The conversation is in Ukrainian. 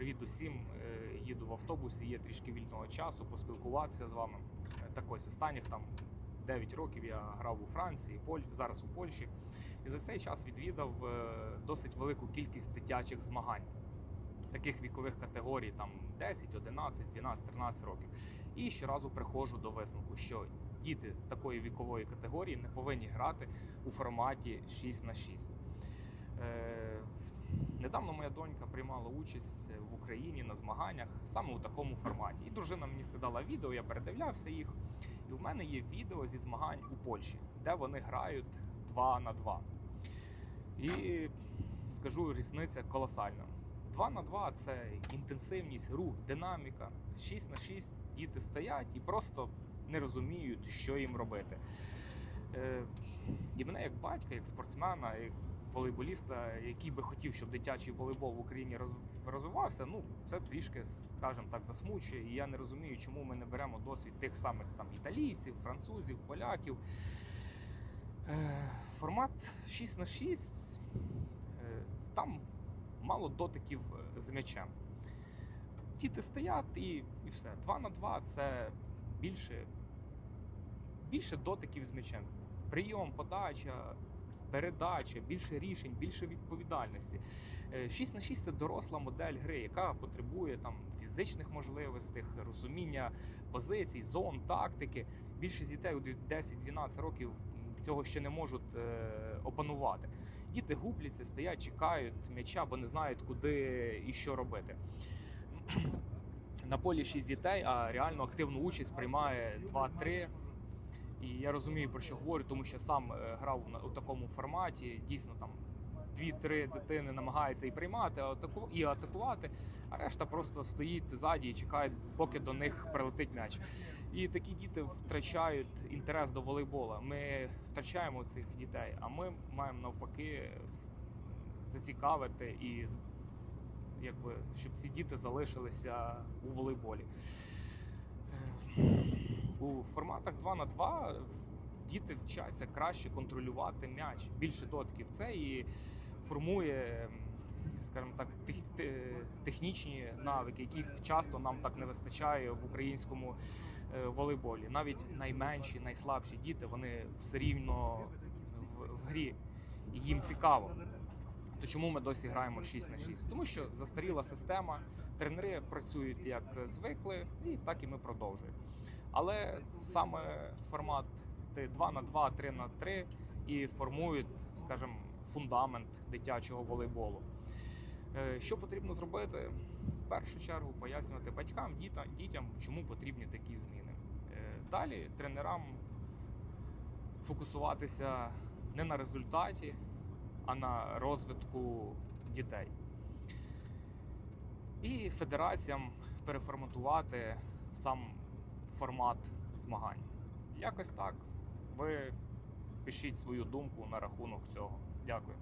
Привіт усім. Е, Їду в автобусі, є трішки вільного часу поспілкуватися з вами. Е, Так ось останніх там 9 років я грав у Франції, Поль... зараз у Польщі. І за цей час відвідав е, досить велику кількість дитячих змагань. Таких вікових категорій там 10, 11, 12, 13 років. І щоразу приходжу до висновку, що діти такої вікової категорії не повинні грати у форматі 6 на 6. Недавно моя донька приймала участь в Україні на змаганнях саме у такому форматі. І дружина мені скидала відео, я передивлявся їх. І в мене є відео зі змагань у Польщі, де вони грають 2 на 2. І скажу, різниця колосальна. 2 на 2 це інтенсивність, рух, динаміка. 6 на 6 діти стоять і просто не розуміють, що їм робити. Е, І мене як батька, як спортсмена, волейболіста, який би хотів, щоб дитячий волейбол в Україні розвивався, ну це трішки, скажімо так, засмучує. І я не розумію, чому ми не беремо досвід тих самих там італійців, французів, поляків. Е, Формат 6 на 6 е, там мало дотиків е, з м'ячем. Діти стоять і, і все. 2 на 2 це більше, більше дотиків з м'ячем. Прийом, подача, передача, більше рішень, більше відповідальності. 6 на 6 це доросла модель гри, яка потребує там фізичних можливостей, розуміння позицій, зон, тактики. Більшість дітей у 10-12 років цього ще не можуть е, опанувати. Діти губляться, стоять, чекають м'яча, бо не знають, куди і що робити. На полі 6 дітей, а реально активну участь приймає 2-3. І я розумію, про що говорю, тому що сам е, грав у такому форматі. Дійсно, там 2-3 дитини намагаються і приймати, і атакувати, а решта просто стоїть ззаді і чекають, поки до них прилетить м'яч. І такі діти втрачають інтерес до волейбола. Ми втрачаємо цих дітей, а ми маємо навпаки зацікавити і якби, щоб ці діти залишилися у волейболі. У форматах 2 на 2 діти вчаться краще контролювати м'яч, більше дотків. Це і формує, скажімо так, тех- те- технічні навики, яких часто нам так не вистачає в українському е, волейболі. Навіть найменші, найслабші діти вони все рівно в, в грі, і їм цікаво. То чому ми досі граємо 6 на 6? Тому що застаріла система, тренери працюють як звикли, і так і ми продовжуємо. Але саме формат 2 на 2, 3 на 3 і формують, скажімо, фундамент дитячого волейболу. Е, Що потрібно зробити? В першу чергу пояснювати батькам, дітям, дітям, чому потрібні такі зміни. Е, Далі тренерам фокусуватися не на результаті, а на розвитку дітей. І федераціям переформатувати сам формат змагань. Якось так. Ви пишіть свою думку на рахунок цього. Дякую.